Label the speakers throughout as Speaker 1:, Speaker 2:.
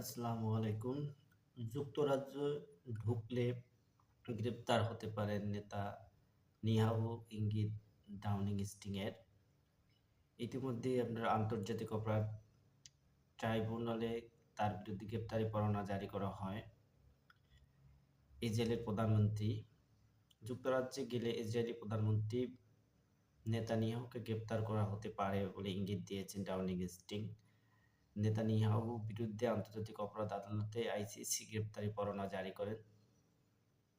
Speaker 1: আসসালামু আলাইকুম। যুক্তরাজ্য ঢুকলে গ্রেপ্তার হতে পারেন নেতা নিহাউ ইঙ্গিত ডাউনিং স্টিংয়ের। ইতিমধ্যে আপনার আন্তর্জাতিক অপরাধ ট্রাইব্যুনালে তার বিরুদ্ধে গ্রেপ্তারি পরোয়ানা জারি করা হয়। ইসরায়েলের প্রধানমন্ত্রী, যুক্তরাজ্যে গেলে ইসরায়েলি প্রধানমন্ত্রী নেতানিয়াহুকে গ্রেপ্তার করা হতে পারে বলে ইঙ্গিত দিয়েছেন ডাউনিং স্টিং। নেতানিয়াহু বিরুদ্ধে আন্তর্জাতিক অপরাধ আদালতে আইসিসি গ্রেপ্তারি পরোয়ানা জারি করেন।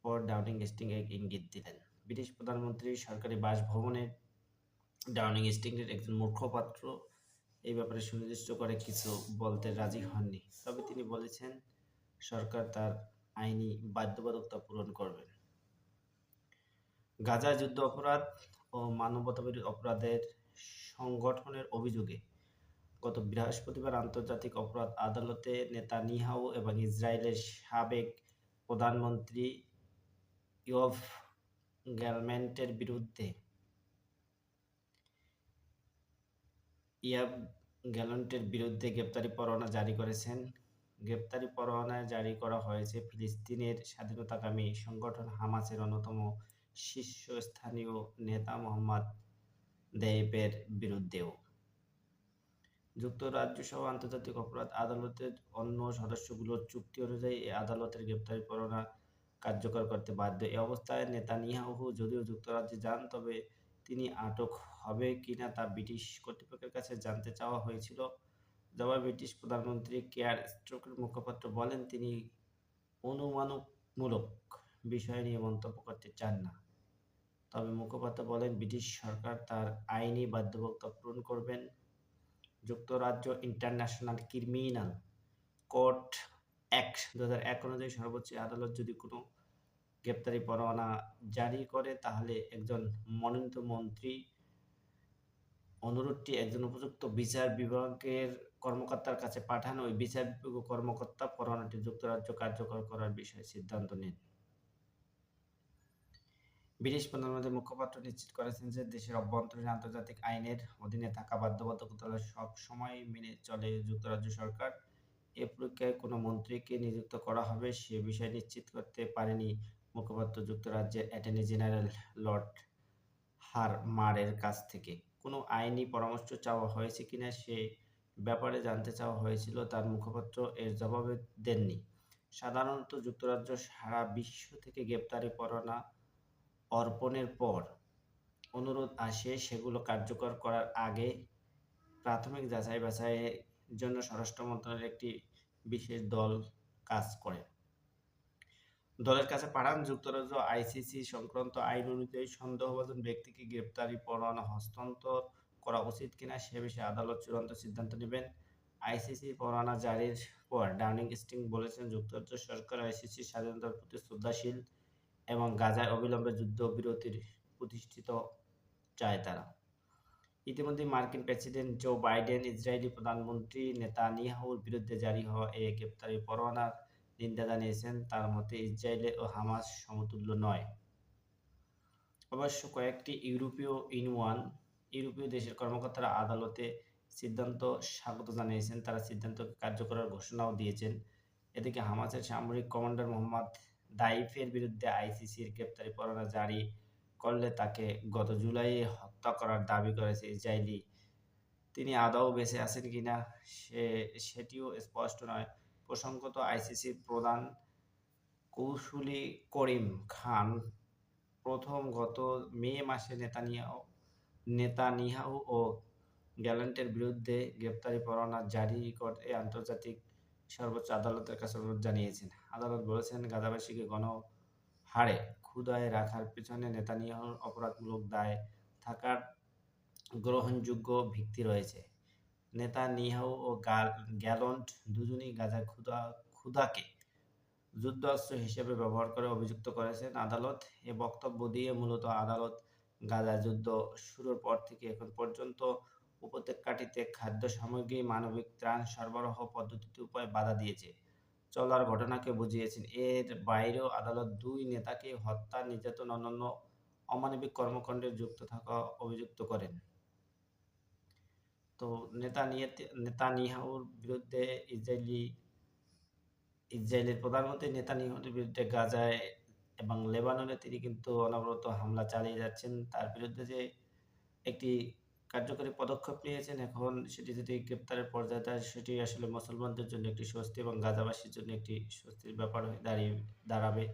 Speaker 1: পর ডাউনিং স্টিং এক ইঙ্গিত দিলেন। ব্রিটিশ প্রধানমন্ত্রী সরকারি বাসভবনে ডাউনিং স্টিংয়ের একজন মুখপাত্র এই ব্যাপারে সুনির্দিষ্ট করে কিছু বলতে রাজি হননি। তবে তিনি বলেছেন, সরকার তার আইনি বাধ্যবাধকতা পূরণ করবেন। গাজা যুদ্ধ অপরাধ ও মানবতাবিরোধী অপরাধের সংগঠনের অভিযোগে গত বৃহস্পতিবার আন্তর্জাতিক অপরাধ আদালতে নেতানিয়াহু এবং ইসরায়েলের সাবেক প্রধানমন্ত্রী ইয়ভ গ্যালমেন্টের বিরুদ্ধে ইয়াব গ্যালন্টের বিরুদ্ধে গ্রেপ্তারি পরোয়ানা জারি করেছেন। গ্রেপ্তারি পরোয়ানা জারি করা হয়েছে ফিলিস্তিনের স্বাধীনতাকামী সংগঠন হামাসের অন্যতম শীর্ষস্থানীয় নেতা মোহাম্মদ দেইবের বিরুদ্ধেও। যুক্তরাজ্য সহ আন্তর্জাতিক অপরাধ আদালতের অন্য সদস্যগুলোর চুক্তি অনুযায়ী এই আদালতের গ্রেপ্তারি পরোয়ানা কার্যকর করতে বাধ্য। এ অবস্থায় নেতানিয়াহু যদিও যুক্তরাজ্যে যান, তবে তিনি আটক হবে কিনা তা ব্রিটিশ কর্তৃপক্ষের কাছে জানতে চাওয়া হয়েছিল। জবাবে ব্রিটিশ প্রধানমন্ত্রী কেয়ার স্ট্রোকের মুখপাত্র বলেন, তিনি অনুমানমূলক বিষয় নিয়ে মন্তব্য করতে চান না। তবে মুখপাত্র বলেন, ব্রিটিশ সরকার তার আইনি বাধ্যবাধকতা পূরণ করবেন। যুক্তরাজ্য ইন্টারন্যাশনাল ক্রিমিনাল কোর্ট অ্যাক্ট দু হাজার এক অনুযায়ী সর্বোচ্চ আদালত যদি কোনো গ্রেপ্তারি পরোয়ানা জারি করে, তাহলে একজন মনোনীত মন্ত্রী অনুরোধটি একজন উপযুক্ত বিচার বিভাগের কর্মকর্তার কাছে পাঠান। ওই বিচার বিভাগ কর্মকর্তা পরোয়ানাটি যুক্তরাজ্য কার্যকর করার বিষয়ে সিদ্ধান্ত নেন। ব্রিটিশ প্রধানমন্ত্রীর মুখপাত্র নিশ্চিত করেছেন যে দেশের অভ্যন্তরীণ আন্তর্জাতিক আইনের অধীনে থাকা বাধ্যবাধকতা সব সময় মেনে চলে যুক্তরাজ্য সরকার। এ প্রক্রিয়ায় কোনো মন্ত্রীকে নিযুক্ত করা হবে সে বিষয়ে নিশ্চিত করতে পারেনি মুখপাত্র যুক্তরাজ্যের অ্যাটর্নি জেনারেল লর্ড হারমারের কাছ থেকে। কোনো আইনি পরামর্শ চাওয়া হয়েছে কিনা সে ব্যাপারে জানতে চাওয়া হয়েছিল তার মুখপাত্র এর জবাবে দেননি। সাধারণত যুক্তরাজ্য সারা বিশ্ব থেকে গ্রেপ্তারি পরোয়ানা অর্পণের পর অনুরোধ আসে সেগুলো কার্যকর করার আগে প্রাথমিক যাচাই বাছাইয়ের জন্য স্বরাষ্ট্র মন্ত্রণালয়ের একটি বিশেষ দল কাজ করে। দলের কাছে পাঠান যুক্তরাজ্য আইসিসি সংক্রান্ত আইন অনুযায়ী সন্দেহভাজন ব্যক্তিকে গ্রেপ্তারি পরোয়ানা হস্তান্তর করা উচিত কিনা সে বিষয়ে আদালত চূড়ান্ত সিদ্ধান্ত নেবেন। আইসিসি পরোয়ানা জারির পর ডাউনিং স্টিং বলেছেন, যুক্তরাজ্য সরকার আইসিসির স্বাধীনতার প্রতি শ্রদ্ধাশীল। এবং গাজায় অবিলম্বে যুদ্ধবিরতির প্রতিষ্ঠিত চায় তারা। ইতিমধ্যে মার্কিন প্রেসিডেন্ট জো বাইডেন, ইসরায়েলি প্রধানমন্ত্রী নেতানিয়াহুর বিরুদ্ধে জারি হওয়া এই গ্রেপ্তারি পরোয়ানার নিন্দা জানিয়েছেন। তার মতে, ইসরায়েলে ও হামাস সমতুল্য নয়। অবশ্য কয়েকটি ইউরোপীয় ইউনিয়ন, ইউরোপীয় দেশের কর্মকর্তারা আদালতে সিদ্ধান্ত স্বাগত জানিয়েছেন। তারা সিদ্ধান্তকে কার্যকরের ঘোষণাও দিয়েছেন। এদিকে হামাসের সামরিক কমান্ডার মোহাম্মদ দাইফের বিরুদ্ধে আইসিসির গ্রেপ্তারি পরোয়ানা জারি করলে তাকে গত জুলাইয়ে হত্যা করার দাবি করেছে ইসরায়েলি। তিনি আদৌ বেঁচে আছেন কিনা সে, সেটিও স্পষ্ট নয়। প্রসঙ্গত আইসিসির প্রধান কৌশলী করিম খান প্রথম গত মে মাসে নেতানিয়াহু নেতানিয়াহু ও গ্যালেন্টের বিরুদ্ধে গ্রেপ্তারি পরোয়ানা জারি করতে আন্তর্জাতিক সর্বোচ্চ আদালতের কাছে অনুরোধ জানিয়েছেন। আদালত বলেছেন, গাজাবাসীকে গণহারে ক্ষুদায় রাখার পেছনে নেতানিয়াহুর অপরাধমূলক দায় থাকার গ্রহণযোগ্য ভিত্তি রয়েছে। নেতা নেতানিয়াহু ও গ্যালন্ট দুজনই গাজা ক্ষুদা ক্ষুদাকে যুদ্ধাস্ত্র হিসেবে ব্যবহার করে অভিযুক্ত করেছেন। আদালত এ বক্তব্য দিয়ে মূলত আদালত গাজা যুদ্ধ শুরুর পর থেকে এখন পর্যন্ত উপত্যকাটিতে খাদ্য সামগ্রী, মানবিক ত্রাণ সরবরাহ পদ্ধতিতে উপায় বাধা দিয়েছে। চলার ঘটনাকে বুঝিয়েছেন। এর বাইরেও আদালত দুই নেতাকে হত্যা, নির্যাতন, অন্যান্য অমানবিক কর্মকাণ্ডে যুক্ত থাকা অভিযুক্ত করেন। তো নেতা নিয়ে নেতা নিহাউর বিরুদ্ধে ইসরায়েলি ইসরায়েলের প্রধানমন্ত্রী নেতা নেতানিয়াহুর বিরুদ্ধে গাজায় এবং লেবাননে তিনি কিন্তু অনবরত হামলা চালিয়ে যাচ্ছেন। তার বিরুদ্ধে যে একটি কার্যকরী পদক্ষেপ নিয়েছেন এখন সেটি যদি গ্রেপ্তারের পর্যায়ে যায় সেটি আসলে মুসলমানদের জন্য একটি স্বস্তি এবং গাজাবাসীর জন্য একটি স্বস্তির ব্যাপার হয়ে দাঁড়িয়ে, দাঁড়াবে।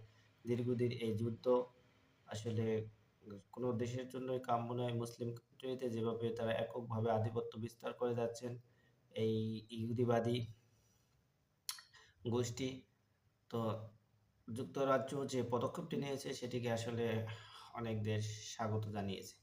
Speaker 1: দীর্ঘদিন এই যুদ্ধ আসলে কোনো দেশের জন্যই কাম্য নয়। মুসলিম কান্ট্রিতে যেভাবে তারা এককভাবে আধিপত্য বিস্তার করে যাচ্ছেন, এই ইহুদিবাদী গোষ্ঠী। তো যুক্তরাজ্য যে পদক্ষেপটি নিয়েছে, সেটিকে আসলে অনেক দেশ স্বাগত জানিয়েছে।